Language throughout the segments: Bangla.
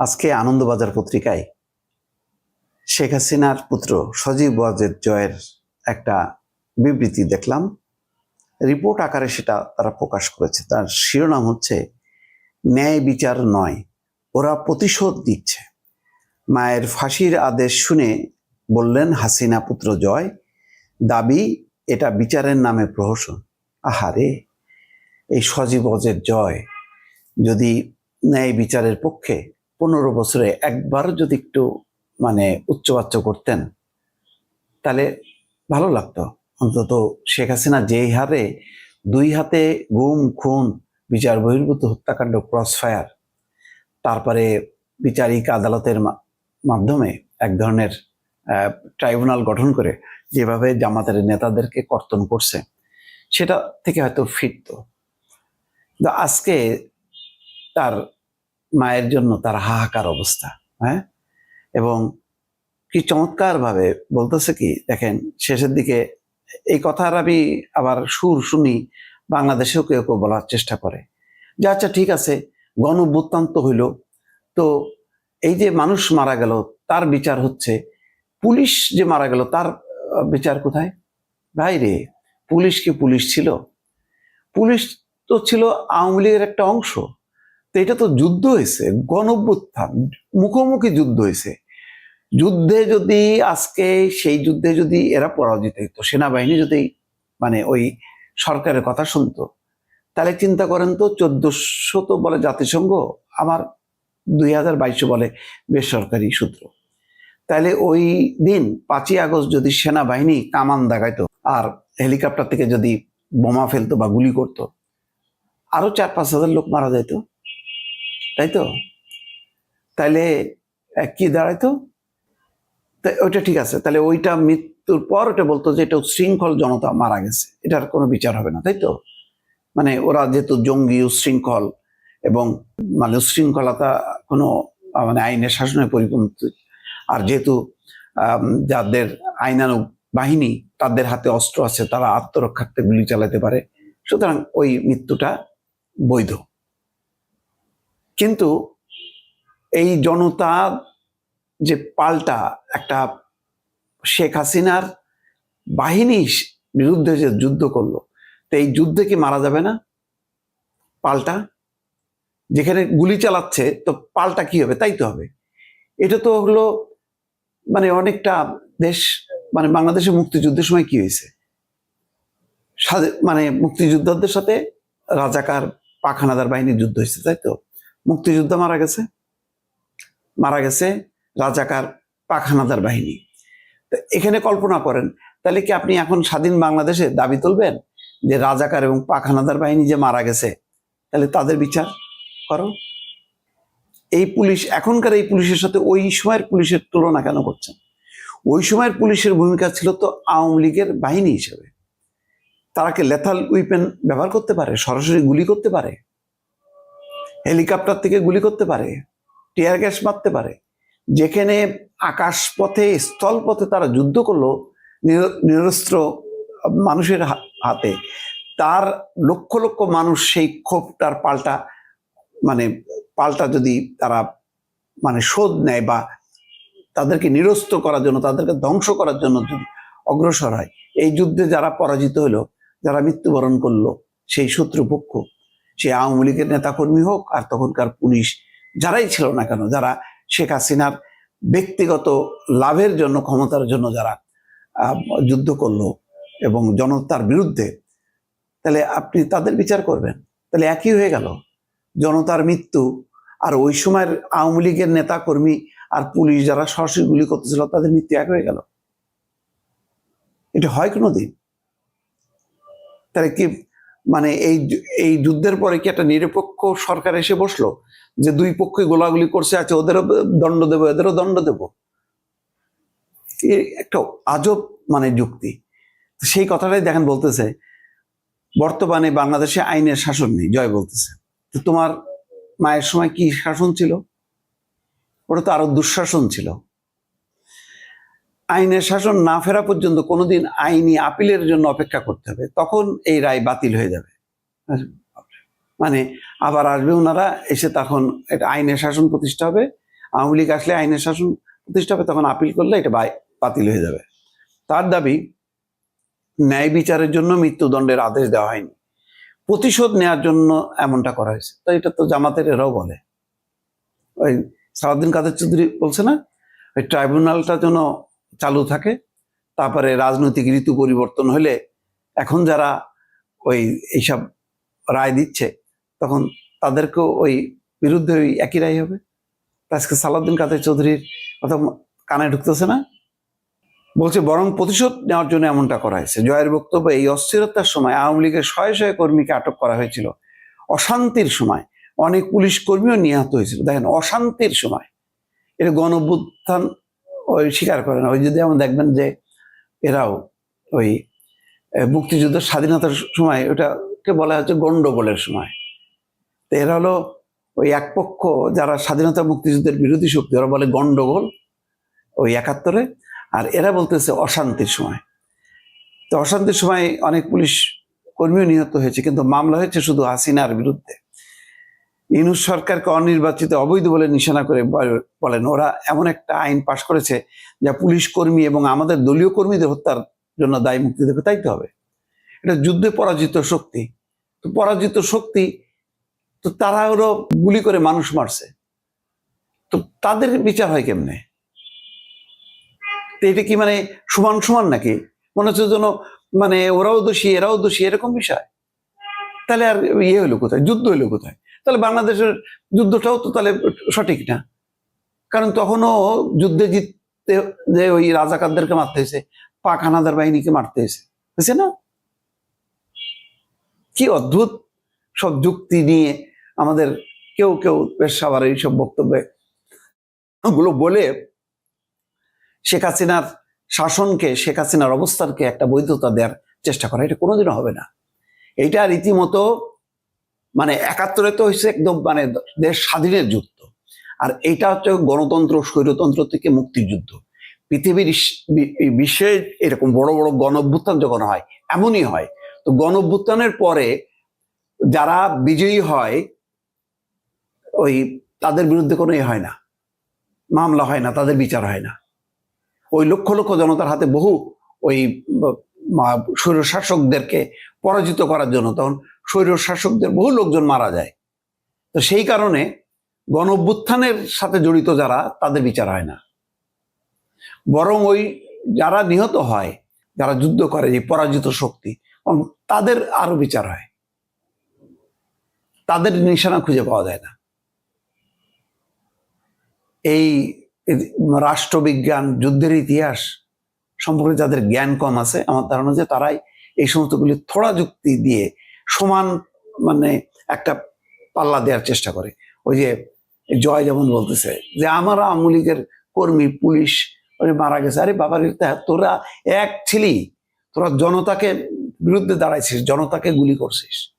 আজকে আনন্দবাজার পত্রিকায় শেখ হাসিনার পুত্র সজীব ওয়াজেদ জয়ের একটা বিবৃতি দেখলাম। রিপোর্ট আকারে সেটা তারা প্রকাশ করেছে। তার শিরোনাম হচ্ছে, ন্যায় বিচার নয়, ওরা প্রতিশোধ দিচ্ছে মায়ের ফাঁসির আদেশ শুনে বললেন, হাসিনা পুত্র জয়, দাবি এটা বিচারের নামে প্রহসন। আহারে, এই সজীব অজের জয় যদি ন্যায় বিচারের পক্ষে পনেরো বছরে একবার যদি একটু মানে উচ্চবাচ্য করতেন, তাহলে ভালো লাগতো। অন্তত শেখ হাসিনা যেই হারে দুই হাতে গুম, খুন, বিচার বহির্ভূত হত্যাকাণ্ড ক্রস ফায়ার তারপরে বিচারিক আদালতের মাধ্যমে এক ধরনের ট্রাইব্যুনাল গঠন করে যেভাবে জামাতের নেতাদেরকে কর্তন করছে, সেটা থেকে হয়তো ফিরতো। আজকে তার মায়ের জন্য তার হাহাকার অবস্থা হ্যাঁ? এবং কি চমৎকারভাবে বলতেছে কি, দেখেন শেষের দিকে এই কথার আমি আবার সুর শুনি, বাংলাদেশেও কেউ কেউ বলার চেষ্টা করে। যে আচ্ছা ঠিক আছে গণ অভ্যুত্থান্ত হইল, তো এই যে মানুষ মারা গেল, তার বিচার হচ্ছে, পুলিশ যে মারা গেল, তার বিচার কোথায়? ভাই রে, পুলিশ কি পুলিশ ছিল? পুলিশ তো ছিল আওয়ামী লীগের একটা অংশ। তো এটা তো যুদ্ধ হয়েছে গণ অভ্যুত্থান মুখোমুখি যুদ্ধ হয়েছে। যুদ্ধে যদি আজকে সেই যুদ্ধে যদি এরা পরাজিত হতো সেনাবাহিনী যদি মানে ওই সরকারের কথা শুনতো, তাহলে চিন্তা করেন তো চোদ্দশো তো বলে জাতিসংঘ, আমার দুই হাজার বাইশে বলে বেসরকারি সূত্র। তাহলে ওই দিন পাঁচই আগস্ট যদি সেনাবাহিনী কামান দেখাইতো আর হেলিকপ্টার থেকে যদি বোমা ফেলতো বা গুলি করতো, আরও চার পাঁচ হাজার লোক মারা যেত তাই তো তাইলে কি দাঁড়াইতো? ওইটা ঠিক আছে। তাহলে ওইটা মৃত্যুর পর ওটা বলতো যে, এটা উচ্ছৃঙ্খল জনতা মারা গেছে। এটার কোনো বিচার হবে না তাই তো মানে ওরা যেহেতু জঙ্গি উচ্ছৃঙ্খল এবং মানে উচ্ছৃঙ্খলতা কোনো মানে আইনের শাসনের পরিপন্থী। আর যেহেতু যাদের আইনানুগ বাহিনী, তাদের হাতে অস্ত্র আছে, তারা আত্মরক্ষার্থে গুলি চালাতে পারে। সুতরাং ওই মৃত্যুটা বৈধ। কিন্তু এই জনতা যে পাল্টা একটা শেখ হাসিনার বাহিনী বিরুদ্ধে যে যুদ্ধ করল, তো এই যুদ্ধে কি মারা যাবে না? পাল্টা? যেখানে গুলি চালাচ্ছে, তো পাল্টা কি হবে? তাই তো হবে। এটা তো হলো মানে অনেকটা দেশ মানে বাংলাদেশের মুক্তিযুদ্ধের সময় কি হয়েছে? মানে মুক্তিযোদ্ধাদের সাথে রাজাকার পাখানাদার বাহিনীর যুদ্ধ হয়েছে, তাই তো? মুক্তিযোদ্ধা মারা গেছে। মারা গেছে রাজাকার পাখানাদার বাহিনী। এখানে কল্পনা করেন, তাহলে কি আপনি এখন স্বাধীন বাংলাদেশে দাবি তুলবেন যে রাজাকার এবং পাখানাদার বাহিনী যে মারা গেছে, তাহলে তাদের বিচার করো? এই পুলিশ, এখনকার এই পুলিশের সাথে ওই সময়ের পুলিশের তুলনা কেন করছেন? ওই সময়ের পুলিশের ভূমিকা ছিল তো আওয়ামী লীগের বাহিনী হিসেবে। তারা কি লেথাল উইপেন ব্যবহার করতে পারে? সরাসরি গুলি করতে পারে? হেলিকপ্টার থেকে গুলি করতে পারে, টিয়ার গ্যাস মারতে পারে। যেখানে আকাশ পথে স্থল পথে তারা যুদ্ধ করল নির- নিরস্ত্র মানুষের হাতে। তার লক্ষ লক্ষ মানুষ সেই ক্ষোভটার পাল্টা মানে পাল্টা যদি তারা মানে শোধ নেয় বা তাদেরকে নিরস্ত করার জন্য, তাদেরকে ধ্বংস করার জন্য যদি অগ্রসর হয়। এই যুদ্ধে যারা পরাজিত হলো, যারা মৃত্যুবরণ করল, সেই শত্রুপক্ষ সে আওয়ামী লীগের নেতাকর্মী হোক আর তখনকার পুলিশ যারাই ছিল না কেন, যারা শেখ হাসিনার ব্যক্তিগত লাভের জন্য, ক্ষমতার জন্য যারা যুদ্ধ করল এবং জনতার বিরুদ্ধে, তাহলে আপনি তাদের বিচার করবেন। তাহলে একই হয়ে গেল। জনতার মৃত্যু আর ওই সময়ের আওয়ামী লীগের নেতা কর্মী আর পুলিশ যারা সরাসরি গুলি করতেছিল, তাদের মৃত্যু এক হয়ে গেল। এটা হয় কোনো দিন তাহলে কি মানে এই এই যুদ্ধের পরে কি একটা নিরপেক্ষ সরকার এসে বসল? যে দুই পক্ষে গোলাগুলি করছে, আছে ওদেরও দণ্ড দেবো, এদেরও দণ্ড দেবো। একটা আজব মানে যুক্তি। সেই কথাটাই দেখেন বলতেছে, বর্তমানে বাংলাদেশে আইনের শাসন নেই, জয় বলতেছে। তো তোমার মায়ের সময় কি শাসন ছিল? ওটা তো আরও দুঃশাসন ছিল। আইনের শাসন না ফেরা পর্যন্ত কোনোদিন আইনি আপিলের জন্য অপেক্ষা করতে হবে, তখন এই রায় বাতিল হয়ে যাবে। মানে আবার আসবে ওনারা এসে তখন এটা আইনের শাসন প্রতিষ্ঠা হবে, আওয়ামী লীগ আসলে আইনের শাসন প্রতিষ্ঠা হবে, তখন আপিল করলে এটা বাতিল হয়ে যাবে। তার দাবি, ন্যায় বিচারের জন্য মৃত্যুদণ্ডের আদেশ দেওয়া হয়নি। প্রতিশোধ নেওয়ার জন্য এমনটা করা হয়েছে। তো এটা তো জামাতের এরাও বলে। ওই সারাদিন কাদের চৌধুরী বলছে না? ওই ট্রাইব্যুনালটা যেন চালু থাকে, তারপরে রাজনৈতিক ঋতু পরিবর্তন হলে এখন যারা ওই এইসব রায় দিচ্ছে, তখন তাদেরকেও ওই বিরুদ্ধে ওই একই রায় হবে। আজকে সালাউদ্দিন কাদের চৌধুরীর কথা কানে ঢুকতেছে না? বলছে, বরং প্রতিশোধ নেওয়ার জন্য এমনটা করা হয়েছে। জয়ের বক্তব্য এই অস্থিরতার সময় আওয়ামী লীগের শয়ে শয়ে কর্মীকে আটক করা হয়েছিল। অশান্তির সময় অনেক পুলিশ কর্মীও নিহত হয়েছিল। দেখেন, অশান্তির সময়। এটা গণ ওই স্বীকার করে না। ওই যদি আমরা দেখবেন যে এরাও ওই এ, মুক্তিযুদ্ধের স্বাধীনতার সময় ওটাকে বলা হচ্ছে গন্ডগোলের সময়। তো এরা হলো ওই এক পক্ষ যারা স্বাধীনতা মুক্তিযুদ্ধের বিরোধী শক্তি ওরা বলে গন্ডগোল ওই একাত্তরে আর এরা বলতেছে অশান্তির সময়। তো অশান্তির সময় অনেক পুলিশ কর্মীও নিহত হয়েছে কিন্তু মামলা হয়েছে শুধু হাসিনার বিরুদ্ধে। ইনুস সরকারকে অনির্বাচিত, অবৈধ বলে নিশানা করে বলেন। ওরা এমন একটা আইন পাশ করেছে যা পুলিশ কর্মী এবং আমাদের দলীয় কর্মীদের হত্যার জন্য দায়ী মুক্তি দেবে, তাই তো হবে? এটা যুদ্ধে পরাজিত শক্তি। তো পরাজিত শক্তি, তো তারা ওরা গুলি করে মানুষ মারছে। তো তাদের বিচার হয় কেমনে? তো এটা কি মানে সমান সমান নাকি? মনে হচ্ছে যেন মানে ওরাও দোষী, এরাও দোষী, এরকম বিষয়। তাহলে আর ইয়ে হলো কোথায়? যুদ্ধ হলো কোথায়? তাহলে বাংলাদেশের যুদ্ধটাও তো তাহলে সঠিক না। কারণ তখনও যুদ্ধে জিততে যে ওই রাজাকারদেরকে মারতে হয়েছে, পাক হানাদার বাহিনীকে মারতে হয়েছে হয়েছে না? কি অদ্ভুত সব যুক্তি নিয়ে আমাদের কেউ কেউ বেশ সবার এইসব বক্তব্যে গুলো বলে শেখ হাসিনার শাসনকে, শেখ হাসিনার অবস্থানকে একটা বৈধতা দেওয়ার চেষ্টা করা, এটা কোনোদিনও হবে না। এইটা রীতিমতো মানে একাত্তরে তো হয়েছে একদম মানে দেশ স্বাধীনের যুদ্ধ। আর এইটা হচ্ছে গণতন্ত্র, স্বৈরতন্ত্র থেকে মুক্তির যুদ্ধ পৃথিবীর বিশ্বে এরকম বড় বড় গণ যখন হয়, এমনই হয়। তো গণ পরে যারা বিজয়ী হয়, ওই তাদের বিরুদ্ধে কোনো এ হয় না। মামলা হয় না, তাদের বিচার হয় না। ওই লক্ষ লক্ষ জনতার হাতে বহু ওই স্বৈর শাসকদেরকে পরাজিত করার জন্য তখন স্বৈর শাসকদের বহু লোকজন মারা যায়। তো সেই কারণে গণ সাথে জড়িত যারা, তাদের বিচার হয় না। বরং ওই যারা নিহত হয়, যারা যুদ্ধ করে, যে পরাজিত শক্তি তাদের আরও বিচার হয়। তাদের নিশানা খুঁজে পাওয়া যায় না। এই রাষ্ট্রবিজ্ঞান, যুদ্ধের ইতিহাস সম্পর্কে যাদের জ্ঞান কম আছে, আমার ধারণা যে তারাই এই সমস্তগুলি থোড়া যুক্তি দিয়ে সমান মানে একটা পাল্লা দেওয়ার চেষ্টা করে। ওই যে জয় যেমন বলতেছে যে, আমার আওয়ামী লীগের কর্মী, পুলিশ মারা গেছে। আরে বাবার তোরা এক ছিলি। তোরা জনতাকে বিরুদ্ধে দাঁড়াইছিস, জনতাকে গুলি করছিস।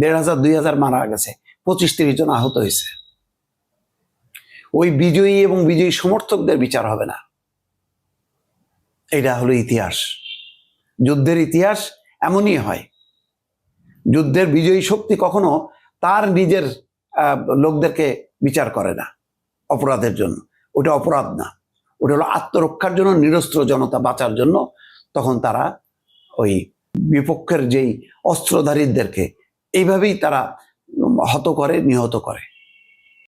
দেড় হাজার, দুই হাজার মারা গেছে। পঁচিশ, তিরিশ জন আহত হয়েছে। ওই বিজয়ী এবং বিজয়ী সমর্থকদের বিচার হবে না। এটা হলো ইতিহাস। যুদ্ধের ইতিহাস এমনই হয়। যুদ্ধের বিজয়ী শক্তি কখনো তার নিজের লোকদেরকে বিচার করে না অপরাধের জন্য। ওটা অপরাধ না। ওটা হলো আত্মরক্ষার জন্য, নিরস্ত্র জনতা বাঁচার জন্য তখন তারা ওই বিপক্ষের যেই অস্ত্রধারীদেরকে এইভাবেই তারা হত করে, নিহত করে।